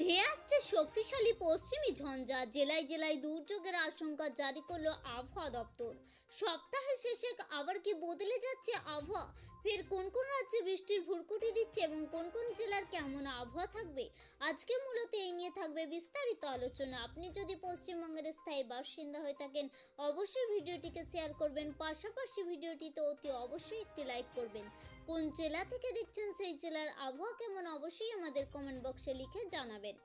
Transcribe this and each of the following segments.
ধেয়ে আসছে শক্তিশালী পশ্চিমী ঝঞ্ঝা জেলায় জেলায় দুর্যোগের আশঙ্কা জারি করল আবহাওয়া দপ্তর। সপ্তাহের শেষে আবার কি বদলে যাচ্ছে আবহাওয়া? ফের কোন কোন রাজ্যে বৃষ্টির ভুরকুটি দিচ্ছে এবং কোন কোন জেলার কেমন আবহাওয়া থাকবে? আজকে মূলত এই নিয়ে থাকবে বিস্তারিত আলোচনা। আপনি যদি পশ্চিমবঙ্গের স্থায়ী বাসিন্দা হয়ে থাকেন, অবশ্যই ভিডিওটিকে শেয়ার করবেন। পাশাপাশি ভিডিওটিতে অতি অবশ্যই একটি লাইক করবেন। কোন জেলা থেকে দেখছেন সেই জেলার আবহাওয়া কেমন অবশ্যই আমাদের কমেন্ট বক্সে লিখে জানাবেন।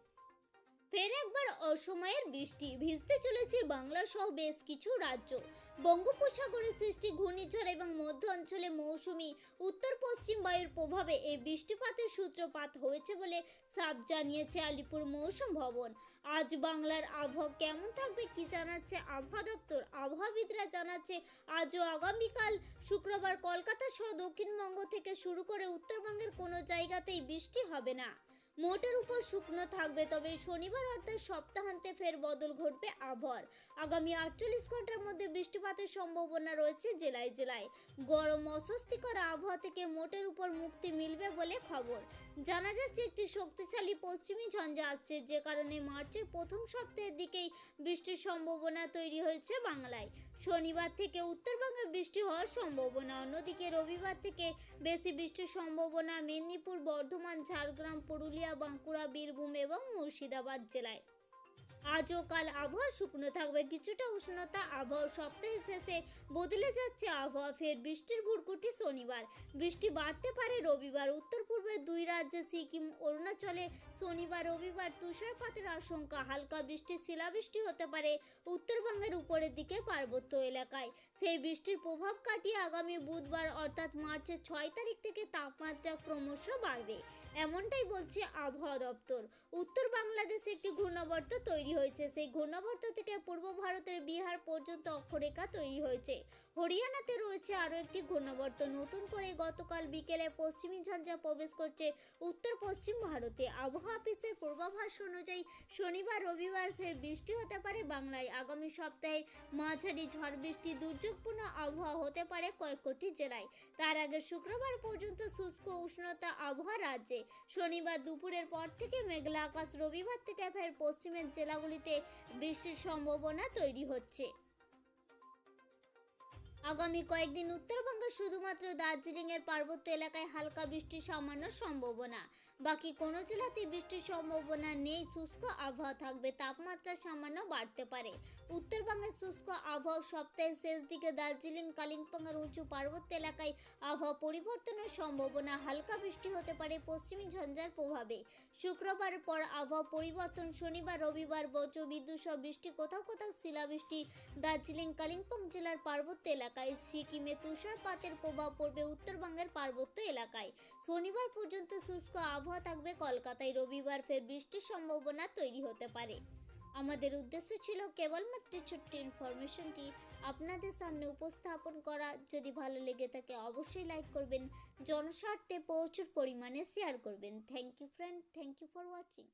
ফের একবার অসময়ের বৃষ্টি ভিজতে চলেছে বাংলা সহ বেশ কিছু রাজ্য। বঙ্গোপসাগরে সৃষ্টি ঘূর্ণিঝড় এবং মধ্য অঞ্চলে মৌসুমি উত্তর পশ্চিম বায়ুর প্রভাবে এই বৃষ্টিপাতের সূত্রপাত হয়েছে বলে সাব জানিয়েছে আলিপুর মৌসুম ভবন। আজ বাংলার আবহাওয়া কেমন থাকবে কি জানাচ্ছে আবহাওয়া দপ্তর? আবহাওয়াবিদরা জানাচ্ছে আজ ও আগামীকাল শুক্রবার কলকাতা সহ দক্ষিণবঙ্গ থেকে শুরু করে উত্তরবঙ্গের কোনো জায়গাতেই বৃষ্টি হবে না। মোটের উপর শুকনো থাকবে, তবে শনিবার অর্থাৎ সপ্তাহান্তে ফের বদল ঘটবে আবহাওয়ার। আগামী আটচল্লিশ ঘণ্টার মধ্যে বৃষ্টিপাতের সম্ভাবনা রয়েছে জেলায় জেলায়। গরম, অস্বস্তিকর আবহাওয়া থেকে মোটের উপর মুক্তি মিলবে বলে খবর। জানা যাচ্ছে, একটি শক্তিশালী পশ্চিমী ঝঞ্ঝা আসছে, যে কারণে মার্চের প্রথম সপ্তাহের দিকেই বৃষ্টির সম্ভাবনা তৈরি হয়েছে বাংলায়। শনিবার থেকে উত্তরবঙ্গে বৃষ্টি হওয়ার সম্ভাবনা, অন্যদিকে রবিবার থেকে বেশি বৃষ্টির সম্ভাবনা মেদিনীপুর, বর্ধমান, ঝাড়গ্রাম, পুরুলিয়া বাঁকুড়া, বীরভূম এবং মুর্শিদাবাদ জেলায়। আজ ও কাল আবহাওয়া শুকনো থাকবে। কিছুটা উষ্ণতা আবহাওয়া সপ্তাহের শেষে বদলে যাচ্ছে আবহাওয়া। ফের বৃষ্টির ভুরকুটি শনিবার। বৃষ্টি বাড়তে পারে রবিবার। উত্তর পূর্বের দুই রাজ্যে, সিকিম, অরুণাচলে শনিবার, রবিবার তুষারপাতের আশঙ্কা। হালকা বৃষ্টি, শিলাবৃষ্টি হতে পারে উত্তরবঙ্গের উপরের দিকে পার্বত্য এলাকায়। সেই বৃষ্টির প্রভাব কাটিয়ে আগামী বুধবার অর্থাৎ মার্চের ছয় তারিখ থেকে তাপমাত্রা ক্রমশ বাড়বে। এমনটাই বলছে আবহাওয়া দপ্তর। উত্তর বাংলাদেশে একটি ঘূর্ণাবর্ত তৈরি হয়েছে। সেই ঘূর্ণাবর্ত থেকে পূর্ব ভারতের বিহার পর্যন্ত অক্ষরেখা তৈরি হয়েছে। হরিয়ানাতে রয়েছে আরও একটি ঘূর্ণাবর্ত। নতুন করে গতকাল বিকেলে পশ্চিমী ঝঞ্ঝা প্রবেশ করছে উত্তর পশ্চিম ভারতে। আবহাওয়া অফিসের পূর্বাভাস অনুযায়ী শনিবার, রবিবার ফের বৃষ্টি হতে পারে বাংলায়। আগামী সপ্তাহে মাঝারি ঝড় বৃষ্টি দুর্যোগপূর্ণ আবহাওয়া হতে পারে কয়েক কোটি জেলায়। তার আগে শুক্রবার পর্যন্ত শুষ্ক উষ্ণতা আবহাওয়া রাজ্যে শনিবার দুপুরের পর থেকে মেঘলা আকাশ রবিবার থেকে ফের পশ্চিমের জেলাগুলিতে বৃষ্টির সম্ভাবনা তৈরি হচ্ছে। আগামী কয়েকদিন উত্তরবঙ্গে শুধুমাত্র দার্জিলিংয়ের পার্বত্য এলাকায় হালকা বৃষ্টির সামান্য সম্ভাবনা। বাকি কোনো জেলাতে বৃষ্টির সম্ভাবনা নেই, শুষ্ক আবহাওয়া থাকবে, তাপমাত্রা সামান্য বাড়তে পারে। উত্তরবঙ্গের শুষ্ক আবহাওয়া সপ্তাহের শেষ দিকে দার্জিলিং, কালিম্পংয়ের উঁচু পার্বত্য এলাকায় আবহাওয়া পরিবর্তনের সম্ভাবনা, হালকা বৃষ্টি হতে পারে পশ্চিমী ঝঞ্ঝার প্রভাবে। শুক্রবার পর আবহাওয়া পরিবর্তন, শনিবার, রবিবার বজ্র, বিদ্যুৎ সহ বৃষ্টি, কোথাও কোথাও শিলাবৃষ্টি। দার্জিলিং, কালিম্পং জেলার পার্বত্য এলাকায় সিকিমে তুষারপাতের প্রভাব পড়বে উত্তরবঙ্গের পার্বত্য এলাকায়। শনিবার পর্যন্ত শুষ্ক আবহাওয়া থাকবে কলকাতায়। রবিবার ফের বৃষ্টির সম্ভাবনা তৈরি হতে পারে। আমাদের উদ্দেশ্য ছিল কেবলমাত্র ছোট্ট ইনফরমেশনটি আপনাদের সামনে উপস্থাপন করা। যদি ভালো লেগে থাকে অবশ্যই লাইক করবেন, জনস্বার্থে প্রচুর পরিমাণে শেয়ার করবেন। Thank you friend, thank you for watching.